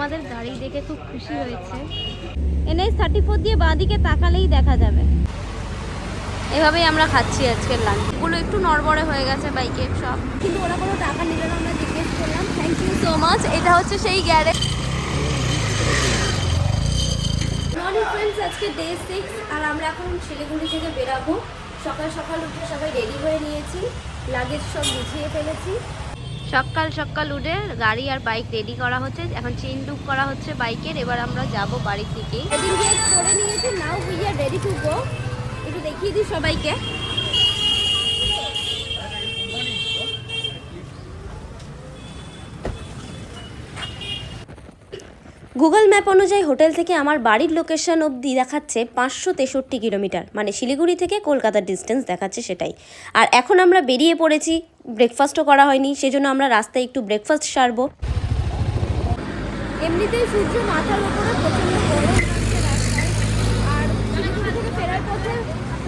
আমাদের গাড়ি দেখে খুব খুশি হয়েছে। এনএস থার্টি ফোর দিয়ে বাঁ দিকে তাকালেই দেখা যাবে। এভাবেই আমরা খাচ্ছি আজকের লাঞ্চ এগুলো একটু নড়বড়ে হয়ে গেছে বাইকের সব। কিন্তু ওরা কোনো টাকা নিল না আমরা জিজ্ঞেস করলাম থ্যাংক ইউ সো মাচ এটা হচ্ছে সেই গ্যারেজ আজকে ডে সিক্স আর আমরা এখন শিলিগুড়ি থেকে বেরাবো। সকাল সকাল উঠে সবাই রেডি হয়ে নিয়েছি। লাগেজ সব গুছিয়ে ফেলেছি। সকাল সকাল উঠে গাড়ি আর বাইক রেডি করা হচ্ছে। এখন চেন লুক করা হচ্ছে বাইকের। এবার আমরা যাব বাড়ি থেকেই এদিন গিয়ে করে নিয়েছি now we are ready to একটু দেখিয়ে দিই সবাইকে। গুগল ম্যাপ অনুযায়ী হোটেল থেকে আমার বাড়ির লোকেশন অবধি দেখাচ্ছে পাঁচশো তেষট্টি কিলোমিটার। মানে শিলিগুড়ি থেকে কলকাতার ডিস্টেন্স দেখাচ্ছে সেটাই। আর এখন আমরা বেরিয়ে পড়েছি ব্রেকফাস্টও করা হয়নি সেজন্য আমরা রাস্তায় একটু ব্রেকফাস্ট সারবো। এমনিতেই সূর্য মাথার উপরে প্রচণ্ড গরম আর শিলিগুড়ি থেকে ফেরার পথে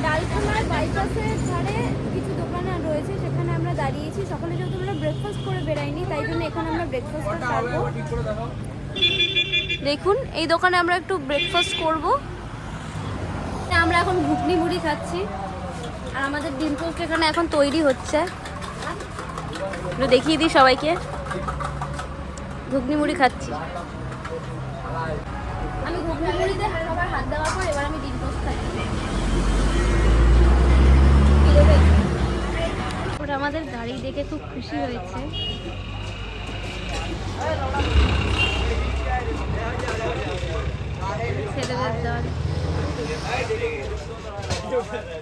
ডালখানায় বাইপাসের ধারে কিছু দোকান রয়েছে সেখানে আমরা দাঁড়িয়েছি। সকালে যেহেতু আমরা ব্রেকফাস্ট করে বেরাইনি তাই জন্য এখন আমরা ব্রেকফাস্টটা সারবো। দেখুন এই দোকানে আমরা একটু ব্রেকফাস্ট করব। আমরা এখন ঘুগনি মুড়ি খাচ্ছি। আর আমাদের ডিম এখানে এখন তৈরি হচ্ছে। একটু দেখিয়ে দিই সবাইকে। ঘুগনি মুড়ি খাচ্ছি। আমি ঘুগনি মুড়িতে সবার হাত দেওয়ার পর এবার আমি ডিম পোস্ট খাচ্ছি। আমাদের গাড়ি দেখে খুব খুশি হয়েছে। ছেলেদের দল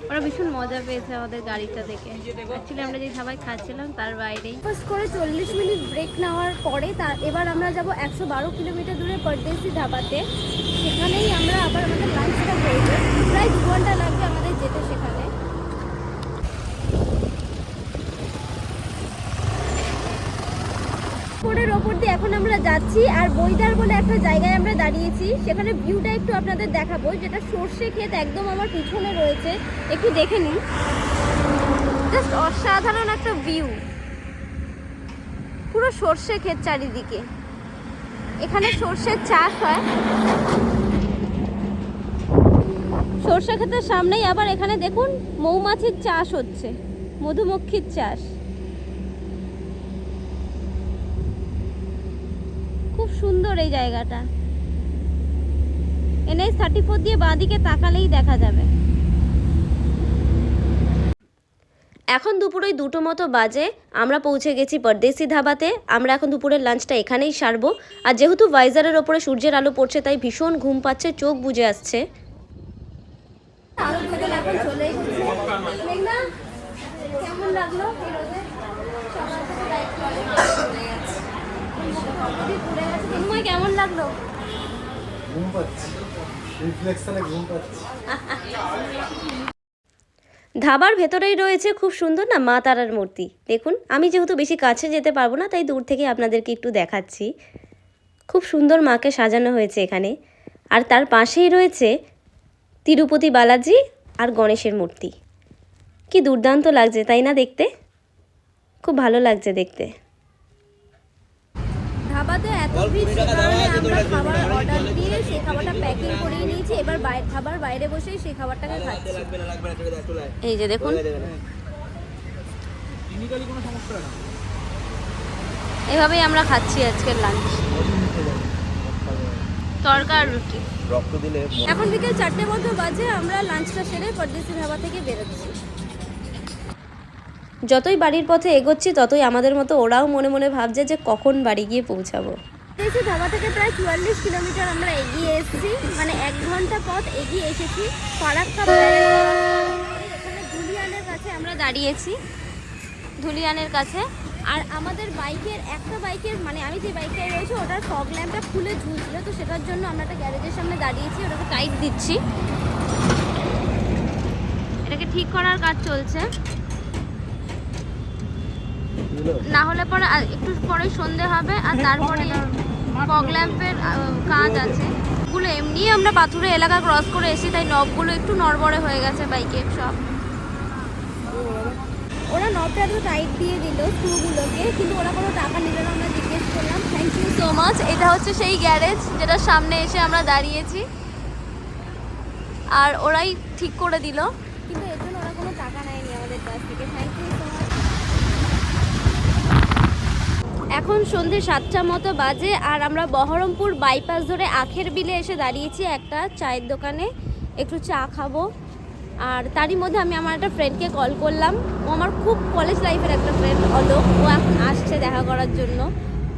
ওরা ভীষণ মজা পেয়েছে আমাদের গাড়িটা দেখে। অ্যাকচুয়ালি আমরা যে সবাই খাচ্ছিলাম, তার বাইরেই। ফার্স্ট করে চল্লিশ মিনিট ব্রেক নেওয়ার পরে তার এবার আমরা যাব একশো বারো কিলোমিটার দূরে পরদেশি ধাবাতে। সেখানেই আমরা আবার আমাদের লাঞ্চটা করব। প্রায় দু ঘণ্টা লাগবে আমাদের যেতে সেখানে। রোডের ওপর দিয়ে এখন আমরা যাচ্ছি, আর বইদার বলে একটা জায়গায় আমরা দাঁড়িয়েছি। সেখানে ভিউটা একটু আপনাদের দেখাবো, যেটা সর্ষে ক্ষেত একদম আমার পিছনে রয়েছে। একটু দেখে নিন। জাস্ট অসাধারণ একটা ভিউ। পুরো সর্ষে ক্ষেত চারিদিকে। এখানে সর্ষের চাষ হয়। সর্ষে ক্ষেতের সামনেই আবার এখানে দেখুন, মৌমাছির চাষ হচ্ছে, মধুমক্ষীর চাষ। সুন্দর এই জায়গাটা। এনএস থার্টি ফোর দিয়ে বাঁদিকে তাকালেই দেখা যাবে। এখন দুপুরে দুটো মতো বাজে আমরা পৌঁছে গেছি পরদেশি ধাবাতে। আমরা এখন দুপুরের লাঞ্চটা এখানেই সারবো। আর যেহেতু ভাইজারের ওপরে সূর্যের আলো পড়ছে তাই ভীষণ ঘুম পাচ্ছে চোখ বুজে আসছে। চলে কেমন লাগল এই রোদে? সকাল থেকে light চলে গেছে। মোটামুটি ঘুরে গেছে। তন্ময়, কেমন লাগল? ঘুম পাচ্ছি। রিফ্লেকশনে ঘুম পাচ্ছি। ধাবার ভেতরেই রয়েছে খুব সুন্দর না মা তারার মূর্তি। দেখুন আমি যেহেতু বেশি কাছে যেতে পারব না তাই দূর থেকে আপনাদেরকে একটু দেখাচ্ছি। খুব সুন্দর মাকে সাজানো হয়েছে এখানে। আর তার পাশেই রয়েছে তিরুপতি বালাজি আর গণেশের মূর্তি। কি দুর্দান্ত লাগছে তাই না দেখতে? খুব ভালো লাগছে দেখতে। আমরা খাবার অর্ডার দিয়ে সেই খাবারটা প্যাকিং করিয়ে নিয়েছি এবার খাবার বাইরে বসেই সেই খাবারটাকে খাচ্ছি এই যে দেখুন। এভাবেই আমরা খাচ্ছি আজকের লাঞ্চ তরকার রুটি। এখন বিকেল চারটে মতো বাজে, আমরা লাঞ্চটা সেরে পরদেশি ধাবা থেকে বেরোচ্ছি। যতই বাড়ির পথে এগোচ্ছি, ততই আমাদের মতো ওরাও মনে মনে ভাবছে যে কখন বাড়ি গিয়ে পৌঁছাবো। পরদেশি ধাবা থেকে প্রায় চুয়াল্লিশ কিলোমিটার আমরা এগিয়ে এসেছি। মানে এক ঘণ্টা পথ এগিয়ে এসেছি। ফারাক্কা এখানে দুলিয়ানের কাছে আমরা দাঁড়িয়েছি। ধুলিয়ানের কাছে। আর আমাদের বাইকের, একটা বাইকের মানে আমি যে বাইকটায় রয়েছি, ওটার ফগ ল্যাম্পটা খুলে ঝুলছিল, তো সেটার জন্য আমরা একটা গ্যারেজের সামনে দাঁড়িয়েছি, ওটাকে টাইট দিচ্ছি। এটাকে ঠিক করার কাজ চলছে। না হলে পরে আর একটু পরে সন্ধে হবে আর তারপরে ফগ ল্যাম্পের কাজ আছে। গুলো এমনি আমরা পাথুরে এলাকা ক্রস করে এসেছি তাই নবগুলো একটু নড়বড়ে হয়ে গেছে বাইকের সব। ওরা নবটা একটু টাইট দিয়ে দিল স্ক্রুগুলোকে কিন্তু ওরা কোনো টাকা নিল না আমরা জিজ্ঞেস করলাম। থ্যাংক ইউ সো মাচ এটা হচ্ছে সেই গ্যারেজ যেটা সামনে এসে আমরা দাঁড়িয়েছি। আর ওরাই ঠিক করে দিল। কিন্তু এর জন্য ওরা কোনো টাকা নেয়নি আমাদের কাছ থেকে। থ্যাংক এখন সন্ধে সাতটা মতো বাজে আর আমরা বহরমপুর বাইপাস ধরে আখের বিলে এসে দাঁড়িয়েছি একটা চায়ের দোকানে। একটু চা খাব। আর তারই মধ্যে আমি আমার একটা ফ্রেন্ডকে কল করলাম। ও আমার খুব কলেজ লাইফের একটা ফ্রেন্ড অলোক। ও এখন আসছে দেখা করার জন্য।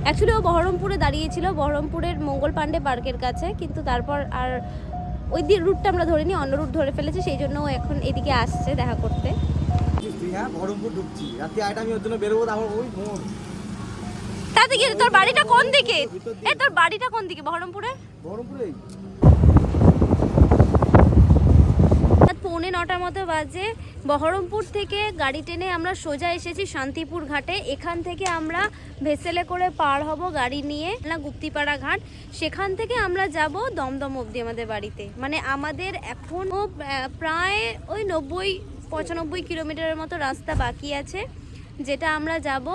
অ্যাকচুয়ালি ও বহরমপুরে দাঁড়িয়েছিল, বহরমপুরের মঙ্গল পাণ্ডে পার্কের কাছে। কিন্তু তারপর আর ওই দিন রুটটা আমরা ধরিনি, অন্য রুট ধরে ফেলেছি। সেই জন্য ও এখন এদিকে আসছে দেখা করতে। হ্যাঁ বহরমপুর ঢুকছি রাত্রি আমি ওর জন্য বেরোবো আমার ওই মোড় তাতে কি তোর বাড়িটা কোন দিকে? এ তোর বাড়িটা কোন দিকে? বহরমপুরে? বহরমপুরে পৌনে নটার মতো বাজে। বহরমপুর থেকে গাড়ি টেনে আমরা সোজা এসেছি শান্তিপুর ঘাটে। এখান থেকে আমরা ভেসেলে করে পার হব গাড়ি নিয়ে না গুপ্তিপাড়া ঘাট। সেখান থেকে আমরা যাব দমদম অবধি আমাদের বাড়িতে। মানে আমাদের এখনও প্রায় ওই নব্বই পঁচানব্বই কিলোমিটারের মতো রাস্তা বাকি আছে। যেটা আমরা যাব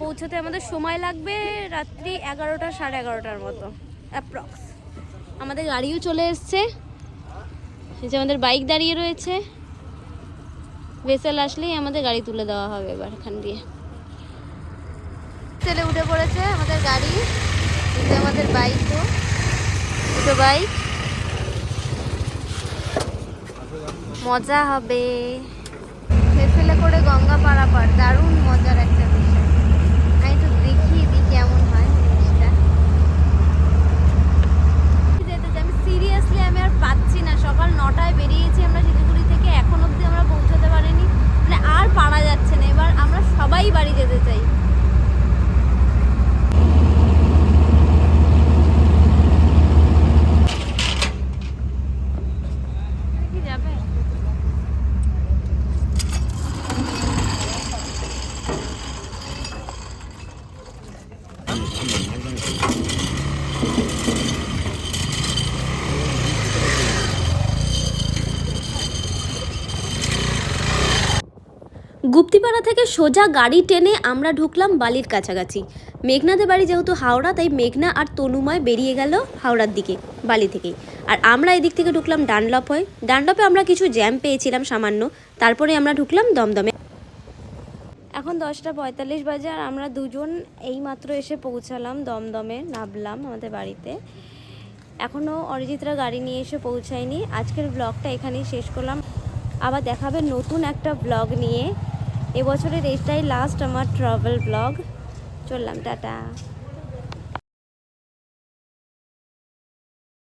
পৌঁছতে আমাদের সময় লাগবে রাত্রি এগারোটা সাড়ে এগারোটার মতো অ্যাপ্রক্স আমাদের গাড়িও চলে এসছে। যে আমাদের বাইক দাঁড়িয়ে রয়েছে। ভেসেল আসলেই আমাদের গাড়ি তুলে দেওয়া হবে এবার এখান দিয়ে। তেলে উঠে পড়েছে আমাদের গাড়ি। আমাদের বাইকও দুটো বাইক। মজা হবে। ভেসেলে করে গঙ্গা পারাপার দারুণ মজার একটা বিষয় আমি তো দেখিয়ে দিই কেমন হয় জিনিসটা যেতে চাই। আমি সিরিয়াসলি আমি আর পাচ্ছি না সকাল নটায় বেরিয়েছি আমরা শিলিগুড়ি থেকে, এখন অবধি আমরা পৌঁছাতে পারিনি। মানে আর পারা যাচ্ছে না। এবার আমরা সবাই বাড়ি যেতে চাই। গুপ্তিপাড়া থেকে সোজা গাড়ি টেনে আমরা ঢুকলাম বালির কাছাকাছি। মেঘনাদের বাড়ি যেহেতু হাওড়া, তাই মেঘনা আর তনুময় বেরিয়ে গেল হাওড়ার দিকে, বালি থেকে আর আমরা এদিক থেকে ঢুকলাম ডানলপ হয়ে ডানলপে আমরা কিছু জ্যাম পেয়েছিলাম সামান্য। তারপরে আমরা ঢুকলাম দমদমে। এখন দশটা পঁয়তাল্লিশ বাজে আর আমরা দুজন এইমাত্র এসে পৌঁছালাম দমদমে, নামলাম আমাদের বাড়িতে। এখনও অরিজিৎরা গাড়ি নিয়ে এসে পৌঁছায়নি। আজকের ব্লগটা এখানেই শেষ করলাম। আবার দেখাবে নতুন একটা ব্লগ নিয়ে। এবছরের এটাই লাস্ট আমার ট্রাভেল ব্লগ চললাম টাটা।